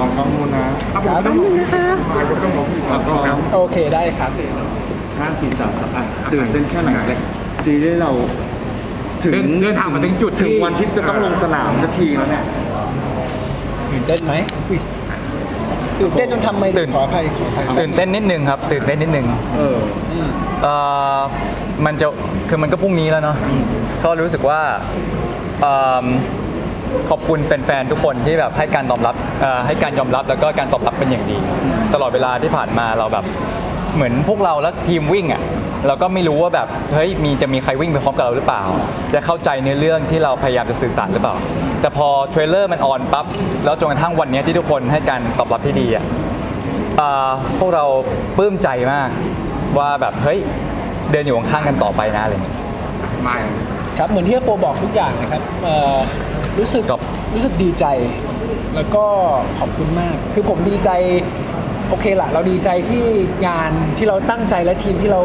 มองกล้องนู้นนะครับผมต้องบอกนะคะต้องบอกแล้วก็โอเคได้ครับห้าสี่สามสองอะตื่นเต้นแค่ไหนเลยซีรีส์เรา ถึงเดินเดินทางมาถึงจุดถึงวันที่จะต้องลงสนามสักทีแล้วเนี่ยตื่นเต้นไหมอุ๊ยตื่นเต้นจนทำไม่ตื่นขออภัยขออภัยตื่นเต้นนิดนึงครับ ตื่นเต้นนิดนึงเออเอ่อมันจะคือมันก็พรุ่งนี้แล้วเนาะก็รู้สึกว่าเอิ่ม ขอบคุณแฟนๆทุกคนที่แบบให้การตอบรับเอ่อให้การยอมรับแล้วก็การตอบรับเป็นอย่างดี ตลอดเวลาที่ผ่านมาเราแบบเหมือนพวกเราและทีมวิ่งอะเราก็ไม่รู้ว่าแบบเฮ้ยมีจะมีใครวิ่งไปพร้อมกับเราหรือเปล่า จะเข้าใจในอเรื่องที่เราพยายามจะสื่อสารหรือเปล่า แต่พอเทรลเลอร์มันออนปั๊บแล้วจนกระทั่งวันเนี้ยที่ทุกคนให้การตอบรับที่ดีอะ อ่าพวกเราปลื้มใจมากว่าแบบเฮ้ยเดินอยู่ข้างๆกันต่อไปนะอะไรอย่างเงี้ย มาครับเหมือนที่อาโปบอกทุกอย่างนะครับเอ่อ รู้สึกครับ รู้สึกดีใจ แล้วก็ขอบคุณมาก คือผมดีใจโอเคละเราดีใจที่งานที่เราตั้งใจและทีมที่เรา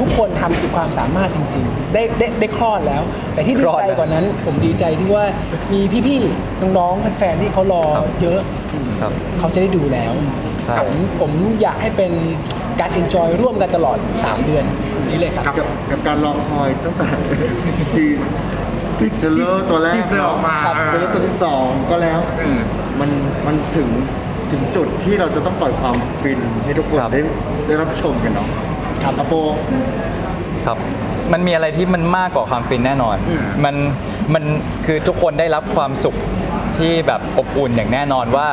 ทุกคนทำสุดความสามารถจริง ๆ ได้ได้ได้คลอดแล้ว แต่ที่ดีคลอดใจแล้วกว่านั้น ผมดีใจที่ว่ามีพี่ๆน้องๆแฟนๆที่เขารอครับ เยอะ ครับ เขาจะได้ดูแล้วใช่ ผมผมอยากให้เป็นการ enjoy ร่วมกันตลอด 3 เดือนนี้เลยครับ กับกับการรอคอยตั้งแต่ จี ที่เทเลอร์ตัวแรกที่เสือออกมาครับเทเลอร์ตัวที่สองก็แล้วเออมันมันถึงถึงจุดที่เราจะต้องปล่อยความฟินให้ทุกคนครับ ได้ได้รับชมกันเนาะครับอโป ครับ มันมีอะไรที่มันมากกว่าความฟินแน่นอน อืม มัน มันคือทุกคนได้รับความสุขที่แบบอบอุ่นอย่างแน่นอนว่า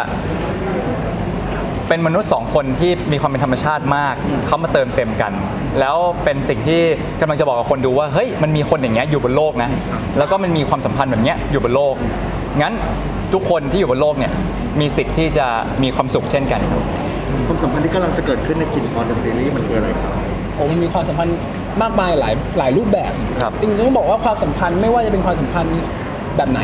เป็นมนุษย์สองคนที่มีความเป็นธรรมชาติมาก เขามาเติมเต็มกัน แล้วเป็นสิ่งที่กำลังจะบอกกับคนดูว่าเฮ้ยมันมีคนอย่างเงี้ยอยู่บนโลกนะแล้วก็มันมีความสัมพันธ์แบบเนี้ยอยู่บนโลก งั้นทุกคนที่อยู่บนโลกเนี่ยมีสิทธิ์ที่จะมีความสุขเช่นกันครับ ความสัมพันธ์ที่กำลังจะเกิดขึ้นในคินพอร์ตซีรีส์มันคืออะไรครับโอ้มันมีความสัมพันธ์มากมายหลายหลายรูปแบบครับ จริงๆต้องบอกว่าความสัมพันธ์ไม่ว่าจะเป็นความสัมพันธ์แบบไหน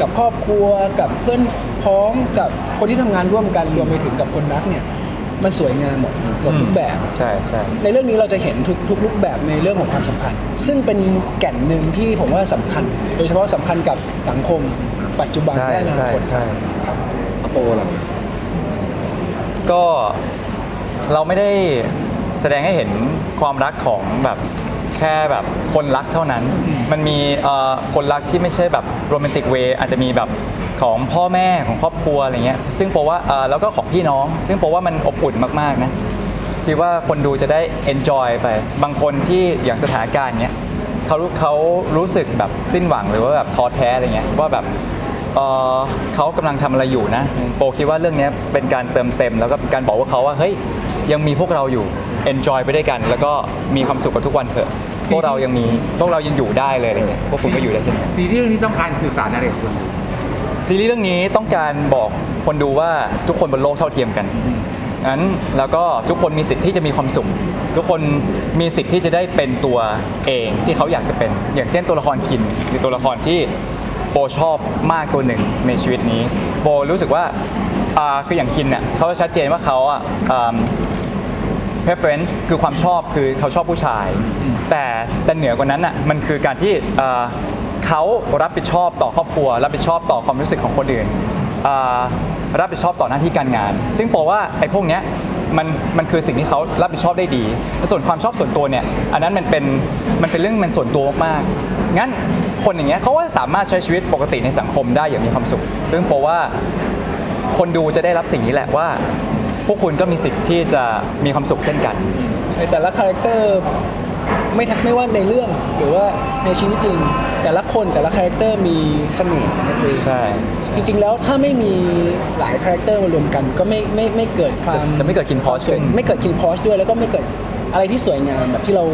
กับครอบครัวกับเพื่อนพ้องกับคนที่ทำงานร่วมกันรวมไปถึงกับคนรักเนี่ย มันสวยงามหมดหมดทุกแบบ ใช่ใช่ในเรื่องนี้เราจะเห็นทุกทุกรูปแบบในเรื่องของความสัมพันธ์ ซึ่งเป็นแก่นหนึ่งที่ผมว่าสำคัญ โดยเฉพาะสำคัญกับสังคม ปัจจุบันใช่และอนาใช่คตใช่ครับอโปล่ะก็เราไม่ได้แสดงให้เห็นความรักของแบบแค่แบบคนรักเท่านั้น มันมีเอ่อคนรักที่ไม่ใช่แบบโรแมนติกเวย์อาจจะมีแบบ ของพ่อแม่ของครอบครัวอะไรเงี้ยซึ่งเพราะว่าเอ่อแล้วก็ของพี่น้อง ซึ่งเพราะว่ามันอบอุ่นมากๆนะคิดว่าคนดูจะได้ enjoy ไป บางคนที่อย่างสถานการณ์เนี้ยเขารู้เขารู้สึกแบบสิ้นหวังหรือว่าแบบท้อแท้อะไรเงี้ยว่าแบบเอ่อเขากำลังทำอะไรอยู่นะ โปคิดว่าเรื่องนี้เป็นการเติมเต็ม แล้วก็เป็นการบอกว่าเขาว่าเฮ้ยยังมีพวกเราอยู่ enjoy ไปด้วยกัน แล้วก็มีความสุขกับทุกวันเถอะ พวกเรายังมีพวกเรายังอยู่ได้เลยอะไรเงี้ยพวกคุณก็อยู่ได้เช่นกัน ซีรีส์เรื่องนี้ต้องการสื่อสารอะไรกับคุณ ซีรีส์เรื่องนี้ต้องการบอกคนดูว่าทุกคนบนโลกเท่าเทียมกันงั้นแล้วก็ทุกคนมีสิทธิ์ที่จะมีความสุข ทุกคนมีสิทธิ์ที่จะได้เป็นตัวเองที่เขาอยากจะเป็น อย่างเช่นตัวละครคินหรือตัวละครที่โบชอบมากตัวหนึ่งในชีวิตนี้โบรู้สึกว่าอ่าคืออย่างคินเนี่ยเขาชัดเจนว่าเขาอะอ่า preference คือความชอบคือเขาชอบผู้ชาย แต่แต่เหนือกว่านั้นอะมันคือการที่ เขารับผิดชอบต่อครอบครัว รับผิดชอบต่อความรู้สึกของคนอื่นอ่ารับผิดชอบต่อหน้าที่การงาน ซึ่งแปลว่าไอ้พวกเนี้ยมันมันคือสิ่งที่เขารับผิดชอบได้ดี ส่วนความชอบส่วนตัวเนี่ย อันนั้นมันเป็นมันเป็นเรื่องมันส่วนตัวมากๆงั้นคนอย่างเงี้ยเขาก็สามารถใช้ชีวิตปกติในสังคมได้อย่างมีความสุข ซึ่งแปลว่าคนดูจะได้รับสิ่งนี้แหละว่า พวกคุณก็มีสิทธิ์ที่จะมีความสุขเช่นกัน ในแต่ละคาแรคเตอร์ ไม่ทักไม่ว่าในเรื่องหรือว่าในชีวิตจริง แต่ละคนแต่ละคาแรคเตอร์มีเสน่ห์ในตัวเองใช่ จริงๆแล้วถ้าไม่มีหลายคาแรคเตอร์มารวมกัน ก็ไม่ไม่ไม่เกิดความจะจะไม่เกิด Kin Posh ขึ้นไม่เกิดคินพอชด้วยแล้วก็ไม่เกิดอะไรที่สวยงามแบบที่เรา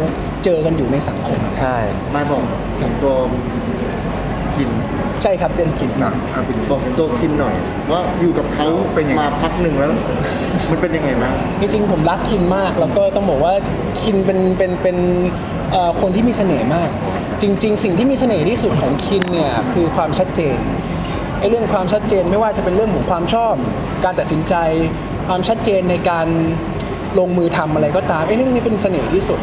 เจอกันอยู่ในสังคมใช่ไม่บอกถึงตัวคินใช่ครับเป็นคินนะอะบอกถึงตัวคินหน่อย ว่าอยู่กับเขาเป็นยังไงมาพักหนึ่งแล้ว มันเป็นยังไงบ้างจริงๆผมรักคินมากแล้วก็ต้องบอกว่าคินเป็นเป็นเป็น เอ่อคนที่มีเสน่ห์มาก จริง ๆ สิ่งที่มีเสน่ห์ที่สุดของคินเนี่ยคือความชัดเจนไอ้เรื่องความชัดเจนไม่ว่าจะเป็นเรื่องของความชอบ การตัดสินใจ ความชัดเจนในการลงมือทำอะไรก็ตามไอ้เรื่องนี้เป็นเสน่ห์ที่สุด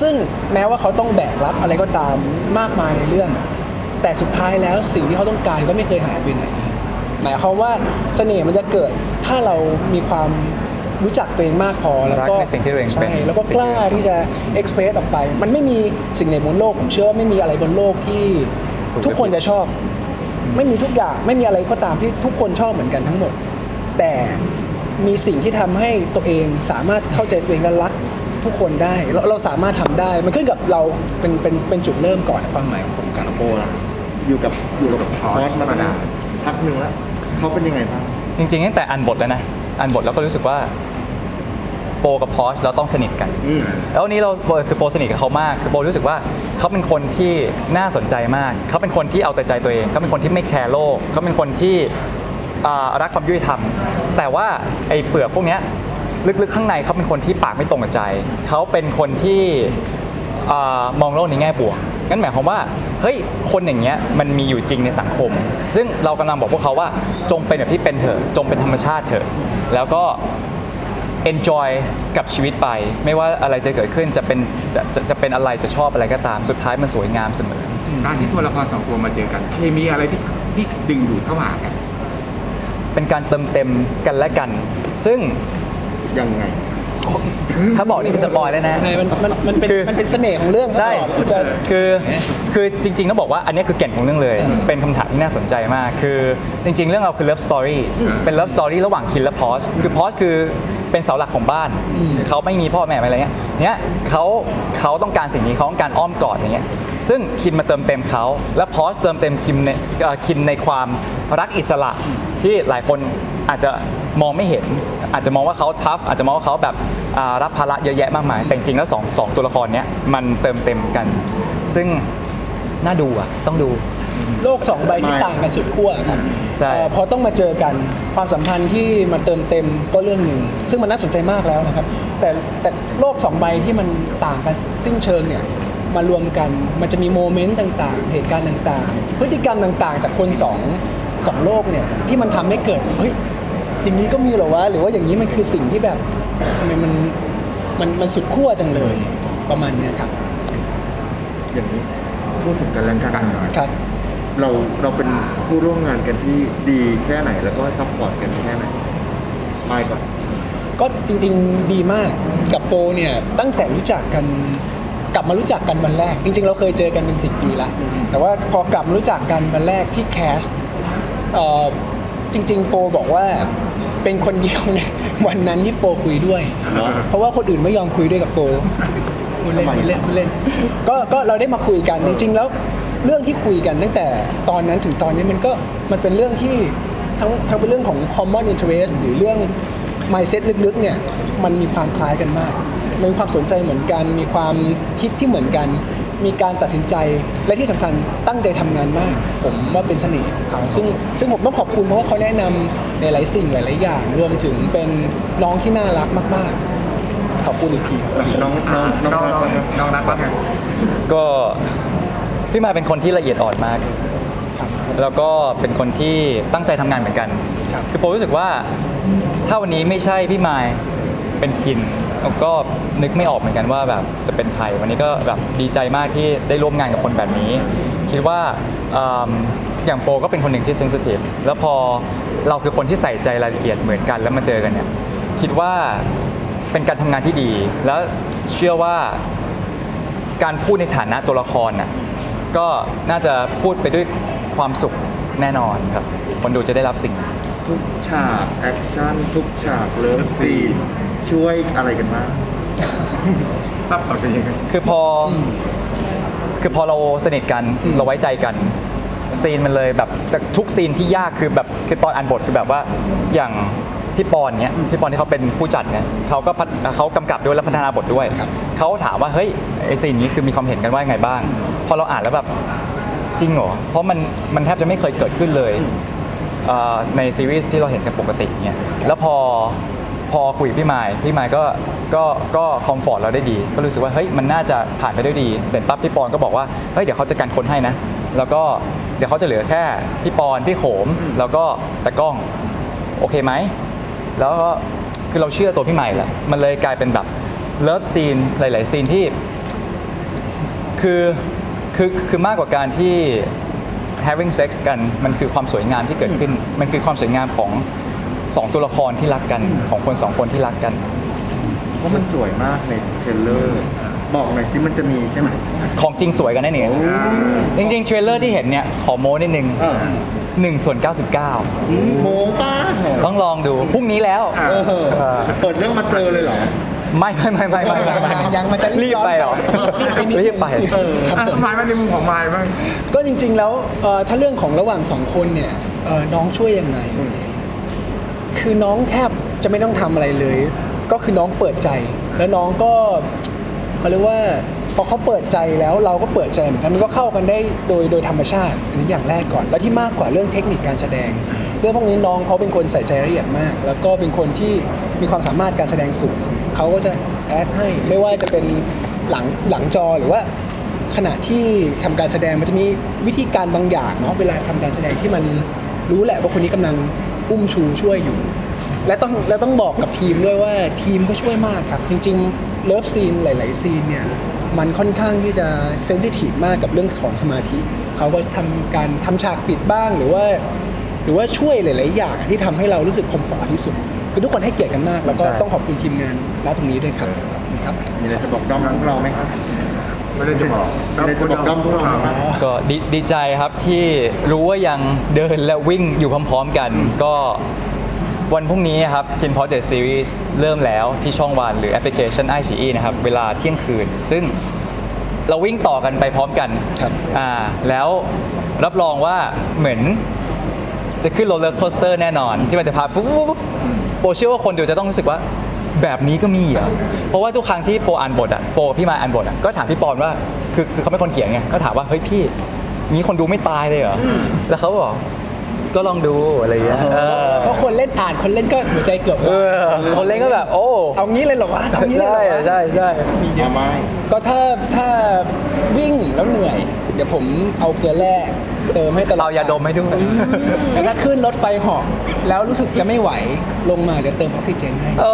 ซึ่งแม้ว่าเขาต้องแบกรับอะไรก็ตามมากมายในเรื่อง แต่สุดท้ายแล้วสิ่งที่เขาต้องการก็ไม่เคยหายไปไหน หมายความว่าเสน่ห์มันจะเกิดถ้าเรามีความ รู้จักตัวเองมากพอแล้วก็รักในสิ่งที่ตัวเองเป็นใช่แล้วก็สิ่งกที่ล้าที่จะเอ็กเพรสออกไป มันไม่มีสิ่งไหนบนโลก ผมเชื่อว่าไม่มีอะไรบนโลกที่ถูกทุกคนจะชอบ ไม่มีทุกอย่างไม่มีอะไรก็ตามที่ทุกคนชอบเหมือนกันทั้งหมด แต่มีสิ่งที่ทำให้ตัวเองสามารถเข้าใจตัวเองและรักทุกคนได้เราเราสามารถทำได้มันขึ้นกับเราเป็นเป็นเป็นจุดเริ่มก่อนความหมายของผมกับโปล่ะอยู่กับอยู่กับพอสมาตั้งพักหนึ่งแล้วเขาเป็นยังไงบ้างจริงๆตั้งแต่อ่านบทแล้วนะอ่านบทแล้วก็รู้สึกว่า โปกับพอชเราต้องสนิทกัน อืม แล้ววันนี้เราคือโปสนิทกับเขามาก คือโปรู้สึกว่าเขาเป็นคนที่น่าสนใจมาก เขาเป็นคนที่เอาแต่ใจตัวเอง เขาเป็นคนที่ไม่แคร์โลก เขาเป็นคนที่อ่ารักความยุติธรรม แต่ว่าไอ้เปลือกพวกเนี้ยลึกๆข้างในเขาเป็นคนที่ปากไม่ตรงกับใจ เขาเป็นคนที่ อามองโลกในแง่บวก งั้นหมายความว่า เฮ้ย คนอย่างเงี้ยมันมีอยู่จริงในสังคม ซึ่งเรากำลังบอกพวกเขาว่า จงเป็นแบบที่เป็นเถอะ จงเป็นธรรมชาติเถอะ แล้วก็ enjoy กับชีวิตไป ไม่ว่าอะไรจะเกิดขึ้นจะเป็นจะจะจะเป็นอะไรจะชอบอะไรก็ตามสุดท้ายมันสวยงามเสมอ การที่ตัวละครสองตัวมาเจอกัน เคมีอะไรที่ที่ดึงดูดเข้าหากันเป็นการเติมเต็มกันและกัน ซึ่งยังไง ถ้าบอกนี่คือสปอยแล้วนะ ใช่มันมันมันเป็นคือ มันเป็นเสน่ห์ของเรื่องใช่ซะก่อนจะ คือคือจริงๆต้องบอกว่าอันนี้คือแก่นของเรื่องเลย เป็นคำถามที่น่าสนใจมาก คือจริง ๆ เรื่องเราคือ love story เป็น love story ระหว่างคินและพอสคือพอสคือเป็นเสาหลักของบ้านคือเขาไม่มีพ่อแม่อะไรเงี้ยเนี้ยเขาเขาต้องการสิ่งนี้เขาต้องการอ้อมกอดอย่างเงี้ยซึ่งคินมาเติมเต็มเขาและพอสเติมเต็มคิมในเอ่อคินในความรักอิสระที่หลายคน อาจจะมองไม่เห็น อาจจะมองว่าเขาทัฟอาจจะมองว่าเขาแบบอ่ารับภาระเยอะแยะมากมาย แต่จริงๆแล้วสองสองตัวละครเนี้ยมันเติมเต็มกัน ซึ่งน่าดูอะต้องดูโลกสองใบที่ไม่ต่างกันสุดขั้วครับใช่เอ่อพอต้องมาเจอกันความสัมพันธ์ที่มาเติมเต็มก็เรื่องหนึ่งซึ่งมันน่าสนใจมากแล้วนะครับ แต่แต่โลกสองใบที่มันต่างกันสิ้นเชิงเนี่ยมารวมกันมันจะมีโมเมนต์ต่างๆ เหตุการณ์ต่างๆ พฤติกรรมต่างๆ จากคนสองสองโลกเนี่ยที่มันทำให้เกิดเฮ้ย อย่างนี้ก็มีเหรอวะหรือว่าอย่างนี้มันคือสิ่งที่แบบทำไมมันมันมันสุดขั้วจังเลยประมาณเนี้ยครับอย่างนี้พูดถึงกันและกันหน่อยครับ เราเราเป็นผู้ร่วมงานกันที่ดีแค่ไหน แล้วก็ซัพพอร์ตกันแค่ไหนไปก่อน ก็จริงๆดีมากกับโปเนี่ยตั้งแต่รู้จักกันกลับมารู้จักกันวันแรก จริง ๆ เราเคยเจอกันเป็นสิปีละแต่ว่าพอกลับมารู้จักกันวันแรกที่แคสเอ่อจริง ๆ โปบอกว่า เป็นคนเดียวในวันนั้นที่โปคุยด้วยเหรอเพราะว่าคนอื่นไม่ยอมคุยด้วยกับโปพูดเล่นทำไมพูดเล่นพูดเล่นก็ก็เราได้มาคุยกันจริงๆ แล้วเรื่องที่คุยกันตั้งแต่ตอนนั้นถึงตอนนี้มันก็มันเป็นเรื่องที่ทั้งทั้งเป็นเรื่องของ common interest หรือเรื่อง mindset ลึกๆเนี่ยมันมีความคล้ายกันมาก มีความสนใจเหมือนกัน มีความคิดที่เหมือนกัน มีการตัดสินใจและที่สำคัญตั้งใจทำงานมาก ผมว่าเป็นเสน่ห์ของเขาซึ่งซึ่งผมต้องขอบคุณเพราะว่าเขาแนะนำในหลายสิ่งหลายๆอย่าง รวมถึงเป็นน้องที่น่ารักมาก ๆ ขอบคุณอีกทีน้องน้องน้องน้องรักน้องนะครับน้องรักว่าไงก็พี่มายเป็นคนที่ละเอียดอ่อนมากครับแล้วก็เป็นคนที่ตั้งใจทำงานเหมือนกันครับคือโปรู้สึกว่าถ้าวันนี้ไม่ใช่พี่มายเป็นคิน แล้วก็นึกไม่ออกเหมือนกันว่าแบบจะเป็นใครวันนี้ก็แบบดีใจมากที่ได้ร่วมงานกับคนแบบนี้ คิดว่าออย่างโปก็เป็นคนหนึ่งที่เซนซิทีฟแล้วพอเราคือคนที่ใส่ใจรายละเอียดเหมือนกันแล้วมาเจอกันเนี่ยคิดว่าเป็นการทำงานที่ดี แล้วเชื่อว่าการพูดในฐานะตัวละครน่ะก็น่าจะพูดไปด้วยความสุขแน่นอนครับคนดูจะได้รับสิ่ง ทุกฉาก แอคชั่น ทุกฉากเลิฟซีน ช่วยอะไรกันบ้างซับต่อกันยังไง คือพออคือพอเราสนิทกันเราไว้ใจกัน ซีนมันเลยแบบจากทุกซีนที่ยากคือแบบคือตอนอ่านบทคือแบบว่าอย่างพี่ปอนเนี้ยพี่ปอนที่เขาเป็นผู้จัดเนี่ยเขาก็พัฒเขากำกับด้วยและพัฒนาบทด้วยครับเขาถามว่าเฮ้ยไอซีนนี้คือมีความเห็นกันว่ายังไงบ้าง พอเราอ่านแล้วแบบจริงเหรอเพราะมันมันแทบจะไม่เคยเกิดขึ้นเลยเอ่อในซีรีส์ที่เราเห็นกันปกติเนี่ยแล้วพอ พอคุยกับพี่ไมายพี่ไมายก็ก็ก็คอมฟอร์ตเราได้ดี ก็รู้สึกว่าเฮ้ยมันน่าจะผ่านไปได้ดี เสร็จปั๊บพี่ปอนก็บอกว่าเฮ้ยเดี๋ยวเขาจะกันคนให้นะ แล้วก็เดี๋ยวเขาจะเหลือแค่พี่ปอนพี่โขมแล้วก็ตะกล้องโอเคไหมแล้วก็คือเราเชื่อตัวพี่ใหม่แหละมันเลยกลายเป็นแบบเลิฟซีนหลาย ๆ ซีนที่คือคือคือมากกว่าการที่ having sex กันมันคือความสวยงามที่เกิดขึ้น มันคือความสวยงามของ สองตัวละครที่รักกันของคนสองคนที่รักกัน เพราะมันสวยมากในเทรลเลอร์ บอกหน่อยสิมันจะมีใช่ไหม ของจริงสวยกันแน่เนี่ยจริงๆเทรลเลอร์ที่เห็นเนี่ยขอโม้นิดนึงเออ1ส่วน99 โมป้าต้องลองดูพรุ่งนี้แล้ว เออเปิดเรื่องมาเจอเลยเหรอ ไม่ไม่ไม่ไม่ไม่ไม่ไม่ยังมันจะรีรีบบไปเหรอไปนิดนึงรีบไปเออครับอะผมมายมาในมุมของมายบ้าง ก็จริงๆแล้วเอ่อถ้าเรื่องของระหว่างสองคนเนี่ยเอ่อน้องช่วยยังไง คือน้องแทบจะไม่ต้องทำอะไรเลย ก็คือน้องเปิดใจ แล้วน้องก็เขาเรียกว่าพอเขาเปิดใจแล้วเราก็เปิดใจเหมือนกันมันก็เข้ากันได้โดยโดยธรรมชาติอันนี้อย่างแรกก่อน แล้วที่มากกว่าเรื่องเทคนิคการแสดง เรื่องพวกนี้น้องเขาเป็นคนใส่ใจรายละเอียดมาก แล้วก็เป็นคนที่มีความสามารถการแสดงสูงเขาก็จะแอดให้ไม่ว่าจะเป็นหลังหลังจอหรือว่า ขณะที่ทำการแสดงมันจะมีวิธีการบางอย่างเนาะเวลาทำการแสดงที่มันรู้แหละว่าคนนี้กำลัง อุ้มชูช่วยอยู่ และต้องและต้องบอกกับทีมด้วยว่าทีมก็ช่วยมากครับ จริงๆเลิฟซีนหลาย ๆ ซีนเนี่ยมันค่อนข้างที่จะเซนซิทีฟมากกับเรื่องของสมาธิ เขาก็ทำการทำฉากปิดบ้างหรือว่า หรือว่าช่วยหลาย ๆ อย่างที่ทำให้เรารู้สึกคอมฟอร์ทที่สุดคือทุกคนให้เกียรติกันมาก แล้วก็ใช่ต้องขอบคุณทีมงานณตรงนี้ด้วยครับขอบคุณครับมีอะไรจะบอกด้อมพวกเราไหมครับ ไม่ได้จะบอกมีอะไรจะบอกด้อมพวกเราไหมครับ ก็ดีดีใจครับที่รู้ว่ายังเดินและวิ่งอยู่พร้อมๆกัน ก็วันพรุ่งนี้ครับ Kin p o t The Series เริ่มแล้วที่ช่องวันหรือแอปพลิเคชัน i อ e นะครับ เวลาเที่ยงคืน ซึ่งเราวิ่งต่อกันไปพร้อมกันครับอ่าแล้วรับรองว่าเหมือนจะขึ้นโรลเลอร์โคสเตอร์แน่นอน ที่มันจะพาฟุ๊บฟุ๊บฟุ๊บโปรเชื่อว่าคนดูจะต้องรู้สึกว่า แบบนี้ก็มีเหรอเพราะว่าทุกครั้งที่โปรอ่านบทอะโปรพี่มาอ่านบทอะก็ถามพี่ปอนว่าคือคือเขาเป็นคนเขียนไงก็ถามว่าเฮ้ยพี่นี้คนดูไม่ตายเลยเหรอแล้วเขาบอกก็ลองดูอะไรอย่างเงี้ยเออเพราะคนเล่นอ่านคนเล่นก็หัวใจเกือบเอวายอคนเล่นก็แบบ โอ้เอางี้เลยเหรอวะเอางี้เลยใช่เหรอวะใช่ใช่ มีเยเอาอะไหมก็ถ้าถ้าวิ่งแล้วเหนื่อย เดี๋ยวผมเอาเกลือแร่เติมให้ตลอดเรายาดมให้ด้วย แต่ถ้าขึ้นรถไฟเหาะแล้วรู้สึกจะไม่ไหวลงมาเดี๋ยวเติมออกซิเจนให้โอ้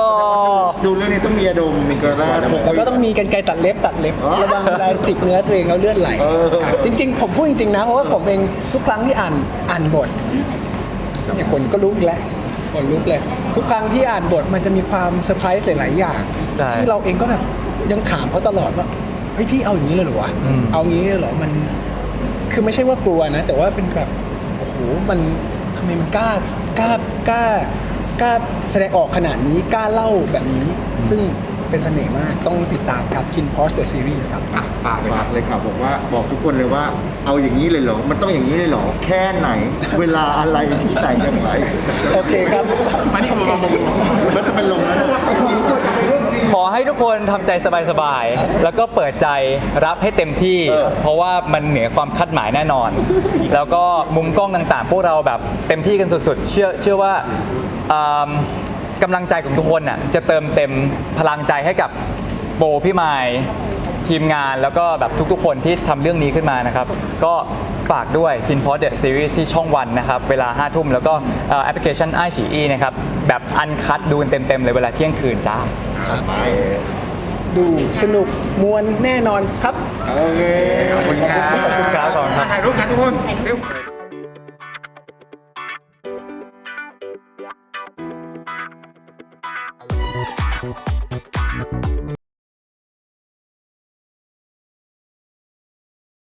ดูเรื่องนี้ต้องมีอดมมีกระดาษแล้วก็ต้องมีกันไกรตัดเล็บตัดเล็บอ๋อระวังเวลาจิกเนื้อตัวเองแล้วเลือดไหลเออจริง ๆ ผมพูดจริงๆนะเพราะว่าผมเองทุกครั้งที่อ่านอ่านบทเนี่ยคนก็ลุกแล้วคนลุกเลย ทุกครั้งที่อ่านบทมันจะมีความเซอร์ไพรส์หลายๆอย่างใช่ที่เราเองก็แบบยังถามเขาตลอดว่า เฮ้ยพี่เอาอย่างนี้เลยเหรอวะอืม เอางี้เลยเหรอมัน คือไม่ใช่ว่ากลัวนะ แต่ว่าเป็นแบบโอ้โหมันทำไมมันกล้ากล้ากล้ากล้าแสดงออกขนาดนี้กล้าเล่าแบบนี้ ซึ่งเป็นเสน่ห์มากต้องติดตามครับ Kin p o s The Series ครับ อะปากเลยคฝารักบเลยครับบอกว่าบอกทุกคนเลยว่า เอาอย่างนี้เลยเหรอ มันต้องอย่างนี้เลยเหรอ แค่ไหน เวลาอะไรที่ไหนอย่างไร โอเคครับ มานี่ผมผมมันจะเป็นลงแล้ว ขอ ให้ทุกคนทำใจสบายๆ แล้วก็เปิดใจรับให้เต็มที่ เพราะว่ามันเหนือความคาดหมายแน่นอน แล้วก็มุมกล้องต่างๆ พวกเราแบบเต็มที่กันสุดๆ เชื่อเชื่อว่าอืมกำลังใจของทุกคนน่ะจะเติมเต็มพลังใจให้กับโบพี่ไมายทีมงานแล้วก็แบบทุกๆ คนที่ทำเรื่องนี้ขึ้นมานะครับ ก็ ฝากด้วย k i n p o d The ซีรีส์ที่ช่องวันนะครับ เวลา 5 ทุ่ม แล้วก็แอปพลิเคชันไอชีอีนะครับ แบบอันคัดดูเต็มๆเลยเวลาเที่ยงคืนจ้า ดูสนุกมวลแน่นอนครับ โอเค ขอบคุณครับ ขอบคุณครับขอบคุณครับถ่ายรูปกันทุกคนเร็ว